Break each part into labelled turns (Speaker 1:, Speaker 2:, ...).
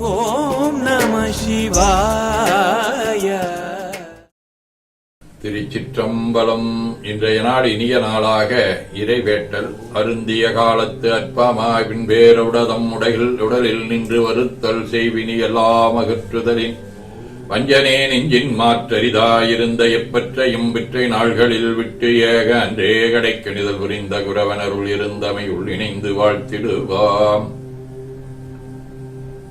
Speaker 1: ஓம் நம சிவாய.
Speaker 2: திருச்சிற்றம்பலம் இன்றைய நாள் இனிய நாளாக இறைவேட்டல். அருந்திய காலத்து அற்பமாவின் வேறுடதம் உடையில் உடலில் நின்று வருத்தல் செய்வினி எல்லாம் அகற்றுதலின். வஞ்சனே நெஞ்சின் மாற்றரிதாயிருந்த எப்பற்றையும் விற்றை நாள்களில் விட்டு ஏக அன்றே கடைக்கணிதல் புரிந்த குரவனருள் இருந்தமை உள் இணைந்து வாழ்த்திடுவாம்.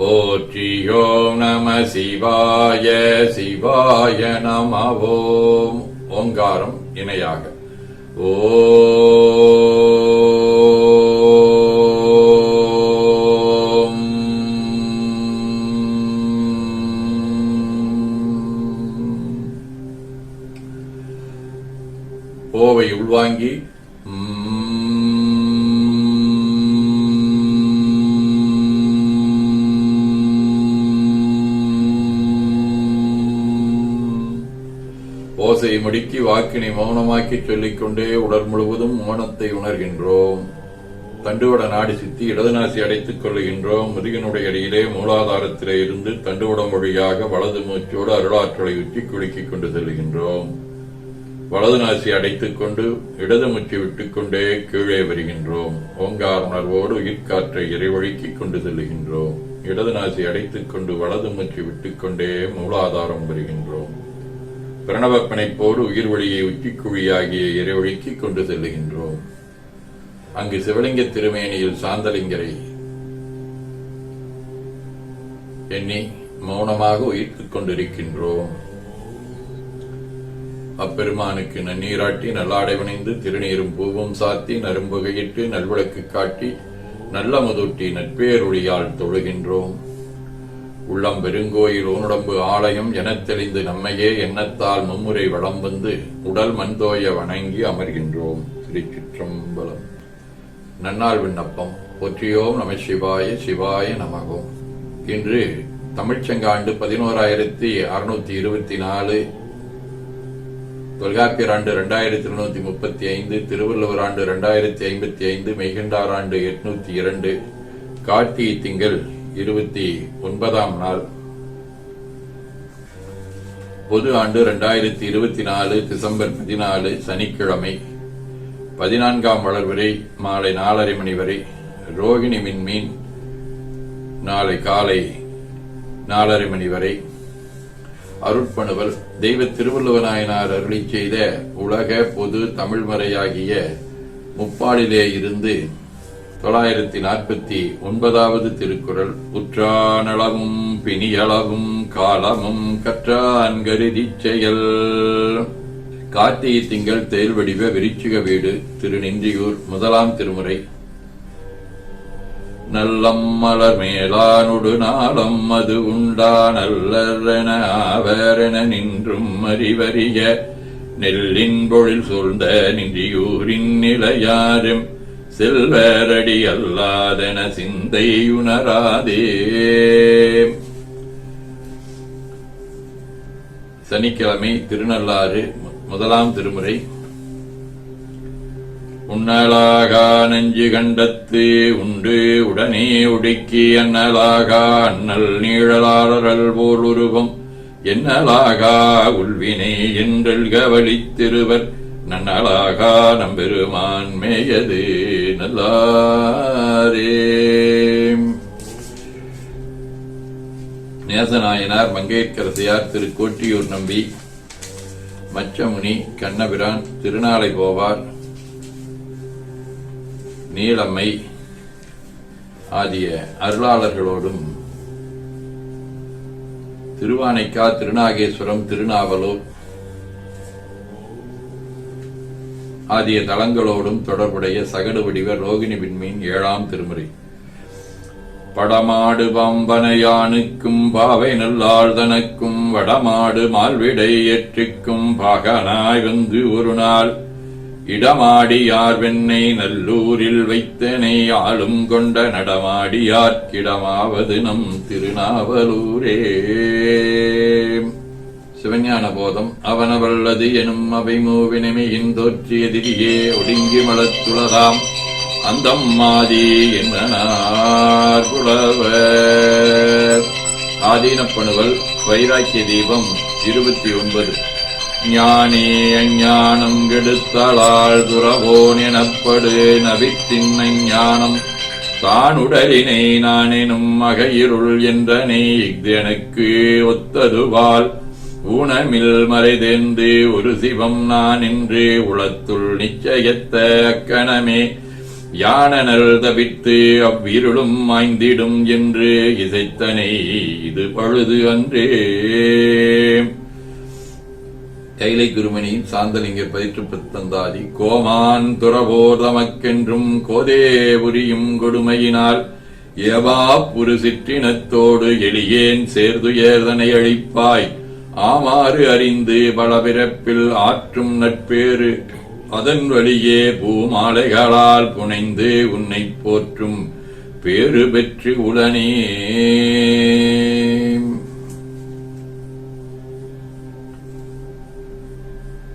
Speaker 2: நம ஓம் நம சிவாய சிவாய நம ஓம் ஓங்காரம் இணையாக. ஓ ஓசையை முடுக்கி வாக்கினை மௌனமாக்கி சொல்லிக்கொண்டே உடல் முழுவதும் மௌனத்தை உணர்கின்றோம். தண்டுவட நாடி சித்தி இடதுநாசி அடைத்துக் கொள்ளுகின்றோம். முருகனுடைய அடியிலே மூலாதாரத்திலே இருந்து தண்டுவடம் வழியாக வலது மூச்சோடு அருளாற்றலை உச்சி குலுக்கிக் கொண்டு செல்கின்றோம். வலது நாசி அடைத்துக் கொண்டு இடது மூச்சு விட்டுக்கொண்டே கீழே வருகின்றோம். ஓங்கார் உணர்வோடு உயிர்காற்றை இறைவழுக்கிக் கொண்டு செல்கின்றோம் இடது நாசி அடைத்துக் கொண்டு வலது மூச்சு விட்டுக்கொண்டே மூலாதாரம் வருகின்றோம். பிரணவ பிணைப்போடு உயிர் வழியை உச்சிக்குழியாகிய இறைவழிக்கு கொண்டு செல்லுகின்றோம். அங்கு சிவலிங்க திருமேனியில் சாந்தலிங்கரை எண்ணி மௌனமாக உயிர்த்துக் கொண்டிருக்கின்றோம். அப்பெருமானுக்கு நன்னீராட்டி நல்லாடைவணைந்து திருநீரும் பூவும் சாத்தி நரும்புகையிட்டு நல்விளக்கு காட்டி நல்ல முதூட்டி நட்பேருடையால் தொழுகின்றோம். உள்ளம் பெருங்கோயில் ஊனுடம்பு ஆலயம் எனத் தெளிந்து நம்மையே எண்ணத்தால் மும்முறை வளம் வந்து உடல் மண்தோய வணங்கி அமர்கின்றோம். திருச்சிற்றம்பலம். நன்னாள் விண்ணப்பம். ஒற்றியோம் நம சிவாய சிவாய நமகோம். இன்று தமிழ்ச்சங்காண்டு பதினோராயிரத்தி அறுநூத்தி இருபத்தி நாலு தொல்காப்பியர் ஆண்டு ரெண்டாயிரத்தி இருநூத்தி முப்பத்தி ஐந்து திருவள்ளுவர் ஆண்டு ரெண்டாயிரத்தி ஐம்பத்தி ஐந்து மெய்கண்டார் ஆண்டு எட்நூத்தி இரண்டு கார்த்திகை திங்கள் இருபத்தி ஒன்பதாம் நாள். பொது ஆண்டு இரண்டாயிரத்தி இருபத்தி நாலு டிசம்பர் பதினாலு சனிக்கிழமை பதினான்காம் வளர்வரை மாலை நாலரை மணி வரை ரோகிணி மின்மீன் நாளை காலை நாலரை மணி வரை அருட்பணுவல் தெய்வ திருவள்ளுவநாயனார் அருளி செய்த உலக பொது தமிழ்மறையாகிய முப்பாலிலே இருந்து தொள்ளாயிரத்தி நாற்பத்தி ஒன்பதாவது திருக்குறள் உற்றானளவும் பிணியளவும் காலமும் கற்றான் கருதிச் செயல். கார்த்திகை திங்கள் தேல் வடிவ விருச்சிக வீடு திருநின்றியூர் முதலாம் திருமுறை. நல்லம் மலர் மேலானொடு நாளம் அது உண்டா நல்லரென ஆவரென நின்றும் அறிவறிய. நெல்லின் பொழில் சூழ்ந்த நின்றியூரின் நிலையாரும் செல்வரடி அல்லாதென சிந்தை உணராதே சனிக்கிழமை திருநள்ளாறு முதலாம் திருமுறை. உன்னலாகா நெஞ்சு கண்டத்து உண்டு உடனே உடுக்கி அன்னலாகா அண்ணல் நீழலாளரல் போல் உருவம். என்னலாகா உள்வினை என்றல் கவலித்திருவர் நன்னலாகா நம்பெருமான் மேயது. நல்லாரே நேசநாயனார் மங்கையர்க்கரசியார் திரு கோட்டியூர் நம்பி மச்சமுனி கண்ணபிரான் திருநாளை போவார் நீலம்மை ஆகிய அருளாளர்களோடும் திருவானைக்கா திருநாகேஸ்வரம் திருநாவலூர் ஆகிய தளங்களோடும் தொடர்புடைய சகடு வடிவ ரோகிணி விண்மீன் ஏழாம் திருமுறை. படமாடு பாம்பனையானுக்கும் பாவை நல்லாள் தனக்கும் வடமாடு மால்விடை ஏற்றிக்கும் பாகனாய் வந்து ஒரு நாள். இடமாடியார் வெண்ணை நல்லூரில் வைத்தனை ஆளும் கொண்ட நடமாடியார்க்கிடமாவது நம் திருநாவலூரே. சிவஞான போதம் அவனவல்லது எனும் அவை மூவினமையின் தோற்றியதிரியே ஒடுங்கி மலத்துளதாம் அந்தம் மாதி என்னனார் புலவர். ஆதீனப்பணுவல் வைராக்கிய தீபம் இருபத்தி ஒன்பது. ஞானே அஞ்ஞானம் கெடுத்தலால் துறவோன் எனப்படு நவித்தின் ஞானம். தானுடலினை நானெனும் அகையிருள் என்றனை இஃதெனக்கு ஒத்ததுவாள் ஊனமில் மறைதேந்து ஒரு சிவம் நான் என்று உளத்துள் நிச்சயத்த அக்கணமே யானனல் தவித்து அவ்விருளும் மாய்ந்திடும் என்று இசைத்தனை இது பழுது அன்றே. கைலை குருமணி சாந்தலிங்க பதிற்று பத்தந்தாதி கோமான் துறவோர் தமக்கென்றும் கோதே புரியும் கொடுமையினால் ஏவா புரு சிற்றினத்தோடு எளியேன் சேர்துயர்தனை அழிப்பாய். ஆமாறு அறிந்து பலபிறப்பில் ஆற்றும் நட்பேறு அதன் வழியே பூமாலைகளால் புனைந்து உன்னை போற்றும் பேறு பெற்று உடனே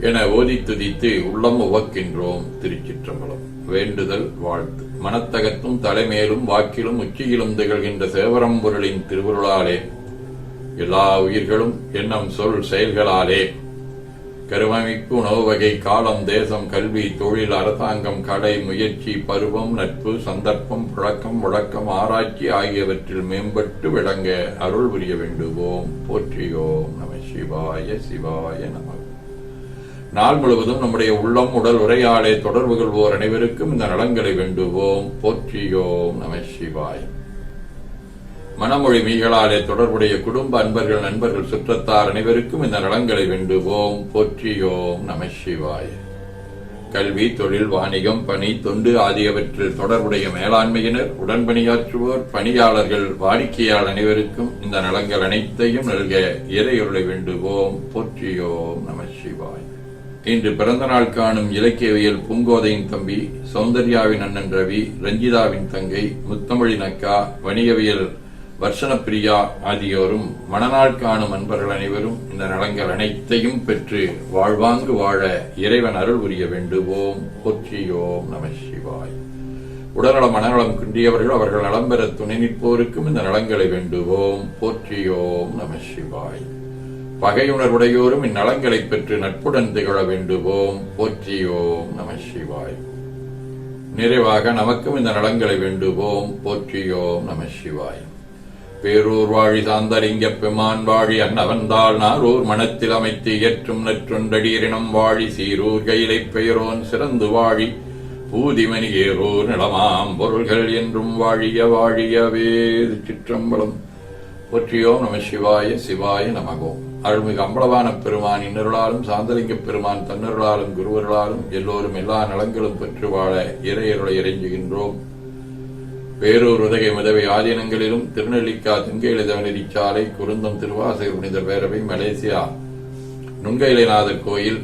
Speaker 2: என ஓதி துதித்து உள்ளம் உவக்கின்றோம் திருச்சிற்றம்பலம். வேண்டுதல் வாழ்த்து. மனத்தகத்தும் தலைமேலும் வாக்கிலும் உச்சியிலும் திகழ்கின்ற சேவரம்பொருளின் திருவருளாலே எல்லா உயிர்களும் எண்ணம் சொல் செயல்களாலே. கருவமைப்பு உணவு வகை காலம் தேசம் கல்வி தொழில் அரசாங்கம் கடை முயற்சி பருவம் நட்பு சந்தர்ப்பம் புழக்கம் முழக்கம் ஆராய்ச்சி ஆகியவற்றில் மேம்பட்டு விளங்க அருள் புரிய வேண்டுவோம். போற்றியோம் நம சிவாய சிவாய நம. நாள் முழுவதும் நம்முடைய உள்ளம் உடல் உரையாடை தொடர்பு கொள்வோர் அனைவருக்கும் இந்த நலங்களை வேண்டுவோம். போற்றியோம் நம சிவாயம் மனமொழி மீகளாலே தொடர்புடைய குடும்ப அன்பர்கள் நண்பர்கள் சுற்றத்தார் அனைவருக்கும் இந்த நலங்களை வேண்டுவோம். போற்றியோம் நம சிவாய. கல்வி தொழில் வாணிகம் பணி தொண்டு ஆகியவற்றில் தொடர்புடைய மேலாண்மையினர் உடன்பணியாற்றுவோர் பணியாளர்கள் வாடிக்கையாளர் அனைவருக்கும் இந்த நலங்கள் அனைத்தையும் நல்க இறையொருளை வேண்டுவோம். போற்றியோம் நம சிவாய். இன்று பிறந்த நாள் காணும் இலக்கியவியல் பூங்கோதையின் தம்பி சௌந்தர்யாவின் அண்ணன் ரவி ரஞ்சிதாவின் தங்கை முத்தமிழின் அக்கா வணிகவியல் வர்ஷனப்பிரியா ஆகியோரும் மணநாள் காணும் அன்பர்கள் அனைவரும் இந்த நலங்கள் அனைத்தையும் பெற்று வாழ்வாங்கு வாழ இறைவன் அருள் புரிய வேண்டுவோம். போற்றியோம் நம சிவாய். உடல்நலம் மனநலம் குன்றியவர்கள் அவர்கள் நலம் பெற துணை நிற்போருக்கும் இந்த நலங்களை வேண்டுவோம். போற்றியோம் நம சிவாய். பகையுணர்வுடையோரும் இந்நலங்களை பெற்று நட்புடன் திகழ வேண்டுவோம். போற்றியோம் நம சிவாய். நிறைவாக நமக்கும் இந்த நலங்களை வேண்டுவோம். போற்றியோம் நம சிவாய். பேரூர் வாழி சாந்தலிங்க பெமான் வாழி அன்னவந்தாள் நாரூர் மனத்தில் அமைத்து இயற்றும் நற்றொண்டடியரினம் வாழி சீரூர் கையிலைப் பெயரோன் சிறந்து வாழி பூதிமணி ஏரூர் நிலமாம் பொருள்கள் என்றும் வாழிய வாழியவே சிற்றம்பலம் போற்றியோம் நம சிவாய சிவாய நமகோம் அருள்மிகு அம்பலவான பெருமான் இன்னருளாலும் சாந்தலிங்க பெருமான் தன்னருளாலும் குருவருளாலும் எல்லோரும் எல்லா நலங்களும் பெற்று வாழ இறையருளை இறைஞ்சுகின்றோம். வேறூர் உதகை முதவை ஆதீனங்களிலும் திருநெல்லிக்கா திங்கெழுதவனரி சாலை குருந்தம் திருவாசகர் புனித பேரவை மலேசியா நுண்கைலைநாதர் கோயில்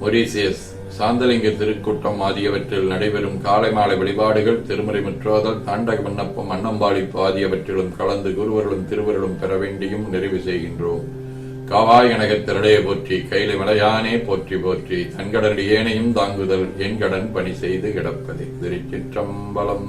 Speaker 2: மொரீசியஸ் சாந்தலிங்க திருக்கூட்டம் ஆகியவற்றில் நடைபெறும் காலை மாலை வழிபாடுகள் திருமுறை முற்றோதல் தாண்டக விண்ணப்பம் அன்னம்பாளிப்பு ஆகியவற்றிலும் கலந்து குருவர்களும் திருவருளும் பெற வேண்டியும் நிறைவு செய்கின்றோம். காவாய் எனகத் திரடைய போற்றி கைலை மலையானே போற்றி போற்றி தன்கடன் ஏனையும் தாங்குதல் என் கடன் பணி செய்து கிடப்பது. திருச்சிற்றம்பலம்.